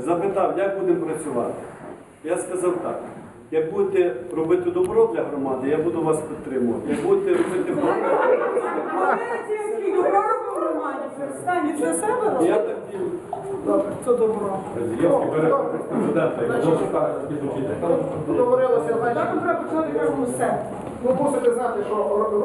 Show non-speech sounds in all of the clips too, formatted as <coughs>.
запитав, як будемо працювати. Я сказав так. Як будете робити добро для громади, я буду вас підтримувати. Як будете робити добро, себе я Добре, це добро. Договорилося, значить, Так треба почати кожному себе. ви мусите знати, що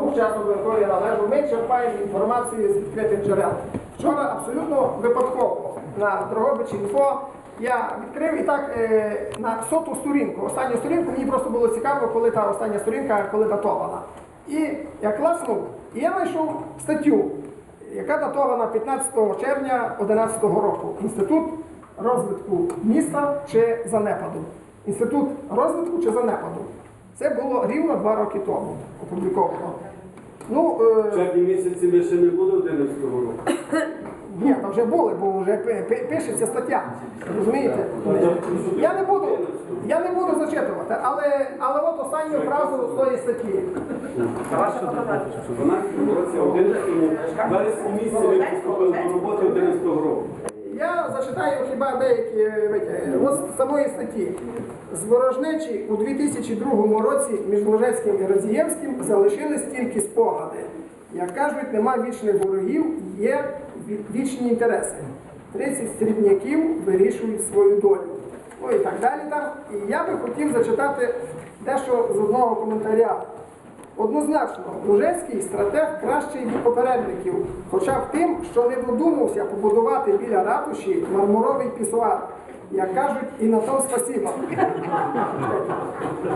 рух часу до якої я належу, ми черпаємо інформацію з відкритих джерел. Вчора абсолютно випадково на Дрогобичі інфо я відкрив і так е, на соту сторінку. Останню сторінку мені просто було цікаво, коли та остання сторінка, коли датована. І я класнув, і я знайшов статтю, яка датована 15 червня 2011 року. Інститут розвитку міста чи занепаду. Інститут розвитку чи занепаду. Це було рівно два роки тому опубліковано. Ну, е, червні місяці ми ще не були 11 року. <coughs> ні, там вже були, бо вже пи- пи- пишеться стаття. Розумієте? Я не буду, я не буду зачитувати, але, але от останню фразу з тої статті. Вона році 11 вересні місяці ми приступили до роботи 11 року. Я зачитаю хіба деякі. Ось з самої статті. З ворожнечі у 2002 році між Ложецьким і Радзієвським залишились тільки спогади. Як кажуть, нема вічних ворогів, є вічні інтереси. 30 срібняків вирішують свою долю. Ну і так далі. Там. І я би хотів зачитати дещо з одного коментаря. Однозначно, Лужецький стратег кращий від попередників, хоча б тим, що не додумався побудувати біля ратуші мармуровий пісуар. Як кажуть, і на том спасіба.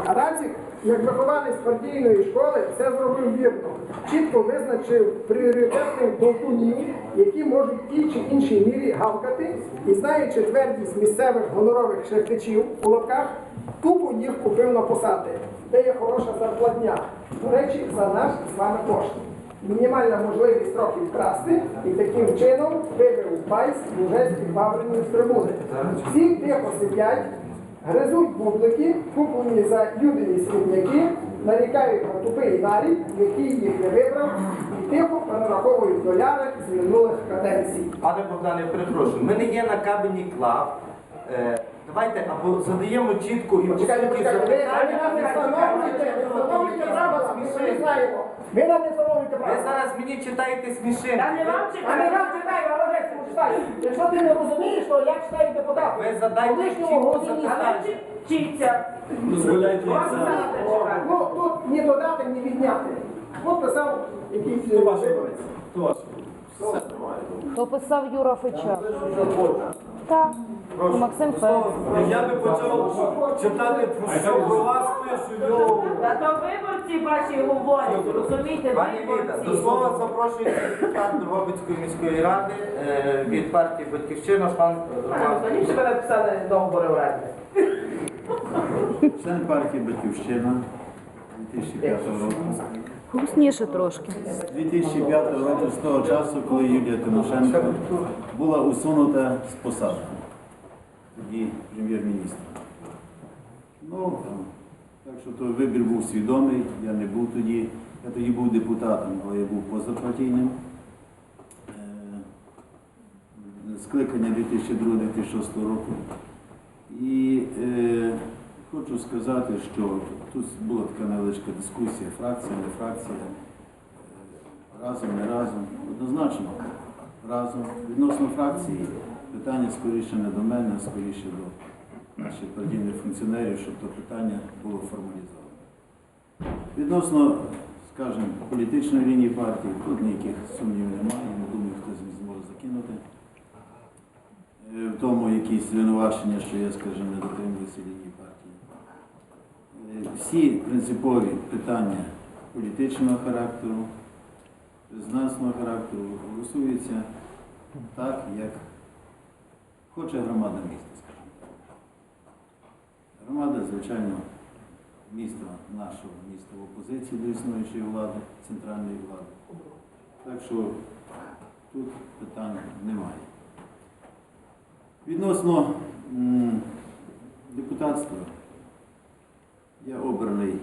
Радзік, як вихованець партійної школи, все зробив вірно. Чітко визначив пріоритетних болтунів, які можуть в тій чи іншій мірі гавкати, і знаючи твердість місцевих гонорових шляхтичів у лапках, тупо їх купив на посади, де є хороша зарплатня. До речі, за наш з вами кошти. Мінімальна можливість трохи вкрасти і таким чином байс Лужецьких бавринів з трибуни. Всі тихо сидять, гризуть бублики, куплені за юдині срібняки, нарікають на тупий нарік, який їх не вибрав, і тихо перераховують доляри з минулих каденцій. Пане Богдане, перепрошую, ми не є на кабіні клаб. Е, давайте або задаємо чітко і по Почекайте, ви, ви нам не встановлюєте, не встановлюєте правила, ми знаємо. Ви нам не встановлюєте Ви зараз мені читаєте смішинки. Та не вам А не читати. вам читаю, а читаю. Якщо ти не розумієш, то як читають депутати? Ви задайте Колишнього чітко голові Але запитання. вчи- вчіться. Дозволяйте Вам знати чекати. Ну, тут ні додати, ні відняти. От писав якийсь Хто ваш виборець. виборець? Хто ваш? То писав Юра Феча. Так. І Максим Федор. Я би почав читати про що про вас пишу, йоу. Та то виборці ваші говорять, розумієте, Пані Ліда, до виборці. слова запрошується депутат Дрогобицької міської ради е, від партії Батьківщина, пан Роман. Тоді себе написали договори оренди. Член партії Батьківщина 2005 року. Гусніше трошки. З 2005 року, з того часу, коли Юлія Тимошенко була усунута з посади, тоді прем'єр-міністра. Ну, так що той вибір був свідомий, я не був тоді, я тоді був депутатом, але я був позапартійним. Е, Скликання 2002-2006 року. І е, хочу сказати, що тут була така невеличка дискусія, фракція, не фракція, е, разом, не разом. Однозначно, разом. Відносно фракції питання скоріше не до мене, а скоріше до наших партійних функціонерів, щоб то питання було формалізовано. Відносно, скажімо, політичної лінії партії, тут ніяких сумнівів немає, не думаю, хтось зможе закинути е, в тому якісь звинувачення, що я, скажімо, не дотримуюся лінії партії. Е, Всі принципові питання політичного характеру, резонансного характеру голосуються так, як хоче громада міста, скажімо. Громада, звичайно, міста нашого міста в опозиції до існуючої влади, центральної влади. Так що тут питань немає. Відносно депутатства, я обраний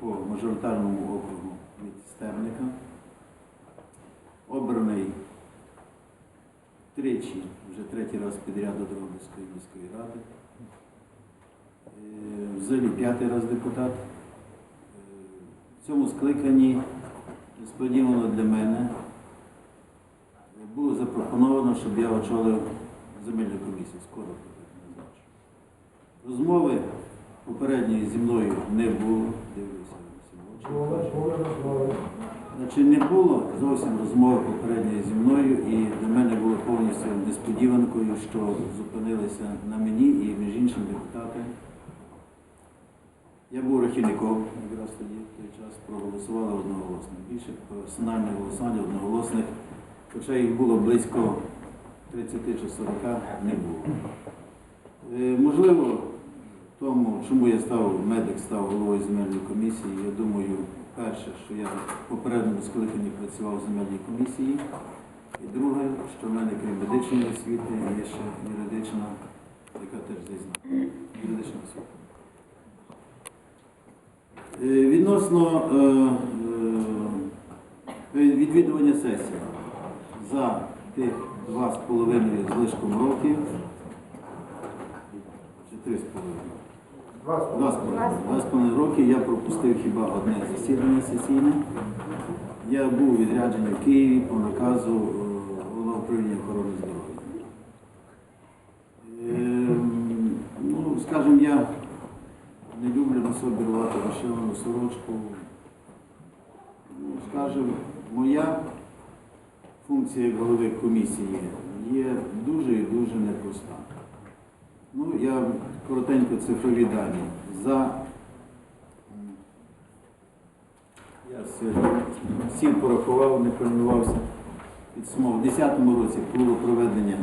по мажоритарному округу від Стерника, обраний тричі, вже третій раз підряд до Дрогобицької міської ради. Е, Взагалі п'ятий раз депутат. Е, В цьому скликанні несподівано для мене було запропоновано, щоб я очолив земельну комісію. Скоро не знаю. Розмови попередньої зі мною не було. Дивлюся всім очі. Значить, не було зовсім розмови попередньої зі мною, і для мене було повністю несподіванкою, що зупинилися на мені і між іншим депутати. Я був рахівником якраз тоді, в той час, проголосували одноголосно. Більше персональних голосувань одноголосних, хоча їх було близько 30 чи 40, не було. Е, Можливо, тому, чому я став, медик став головою земельної комісії, я думаю, перше, що я в попередньому скликанні працював в земельній комісії. І друге, що в мене крім медичної освіти є ще юридична, яка теж знає. Юридична освіта. Е, Відносно е, е, відвідування сесії за тих два з половиною з лишком років, чи три з половиною. Два з половиною. Роки я пропустив хіба одне засідання сесійне. Я був відряджений в Києві по наказу е, головного управління охорони здоров'я. Ем, Ну, скажімо, я не люблю на собі рвати вишивану сорочку. Ну, скажімо, моя функція голови комісії є дуже і дуже непроста. Ну, я коротенько цифрові дані. За я сьогодні сім порахував, не полювався. Підсумував. У 2010 році було проведення,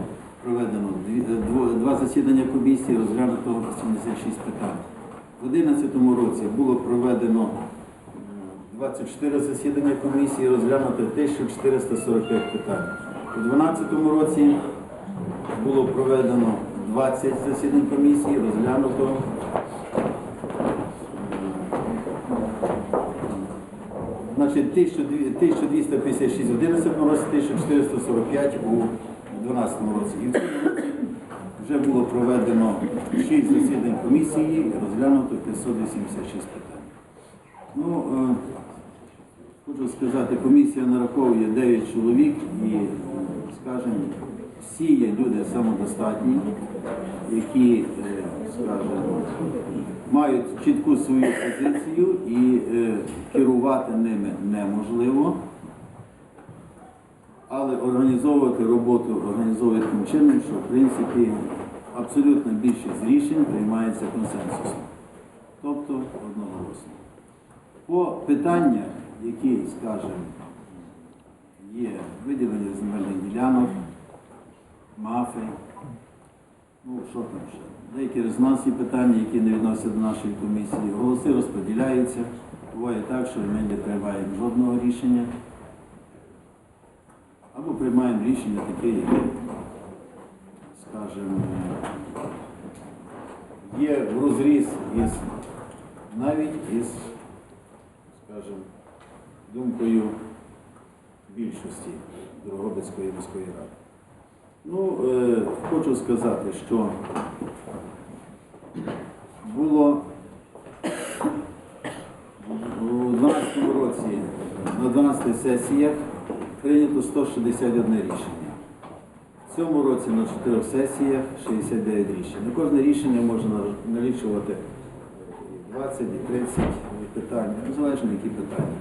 проведено е, два засідання комісії, розглянуто 76 питань. У 2011 році було проведено м, 24 засідання комісії, розглянуто 1445 питань. У 2012 році було проведено 20 засідань комісії, розглянуто Значить, 1256 в 11 році, 1445 у 12 році. І в цьому році вже було проведено 6 засідань комісії, розглянуто 586 питань. Ну, е, хочу сказати, комісія нараховує 9 чоловік і, скажімо, всі є люди самодостатні, які, е, скажімо, мають чітку свою позицію і е, керувати ними неможливо. Але організовувати роботу організовує таким чином, що в принципі абсолютна більшість рішень приймається консенсусом, тобто одноголосно. По питаннях, які, скажімо, є виділення земельних ділянок, мафи, ну що там ще, деякі резонансні питання, які не відносяться до нашої комісії, голоси розподіляються. Буває так, що ми не приймаємо жодного рішення. Або приймаємо рішення таке, яке, скажімо, є в розріз із навіть із, скажімо, думкою більшості Дрогобицької міської ради. Ну, е, хочу сказати, що було у 12 році на 12 сесіях прийнято 161 рішення. В цьому році на 4 сесіях 69 рішень. Кожне рішення можна налічувати 20 і 30 питань, незалежно які питання.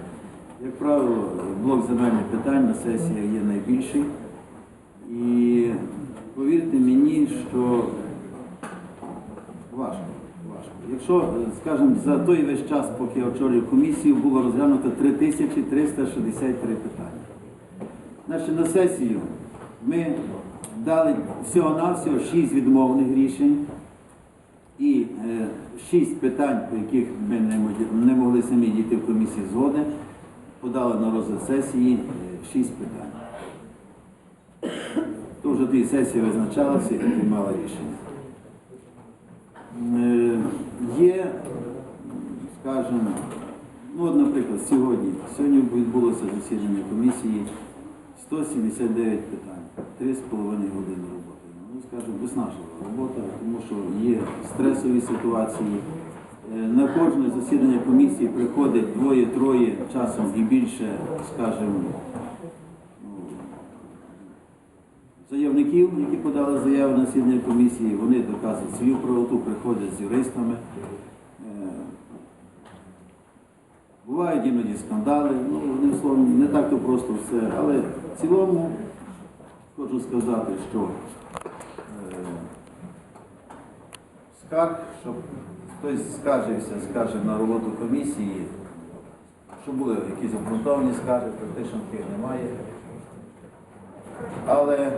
Як правило, блок земельних питань на сесіях є найбільший. І повірте мені, що важко. Якщо, е, скажімо, за той весь час, поки я очолюю комісію, було розглянуто 3363 питання. Значить, на сесію ми дали всього-навсього 6 відмовних рішень і 6 питань, по яких ми не не могли самі дійти в комісії згоди, подали на розгляд сесії 6 питань. То вже тоді сесія визначалася і приймала рішення. Е, Є, скажімо, ну от, наприклад, сьогодні. Сьогодні відбулося засідання комісії 179 питань, 3,5 години роботи. Ну, скажімо, виснажлива робота, тому що є стресові ситуації. Е, На кожне засідання комісії приходить двоє-троє, часом і більше, скажімо, ну, заявників, які подали заяви на засідання комісії, вони доказують свою правоту, приходять з юристами. Е, Бувають іноді скандали, ну, одним словом, не так то просто все. Але в цілому хочу сказати, що е, скарг, щоб хтось скаржився, скаже на роботу комісії, що були якісь обґрунтовані скарги, практично таких немає. Але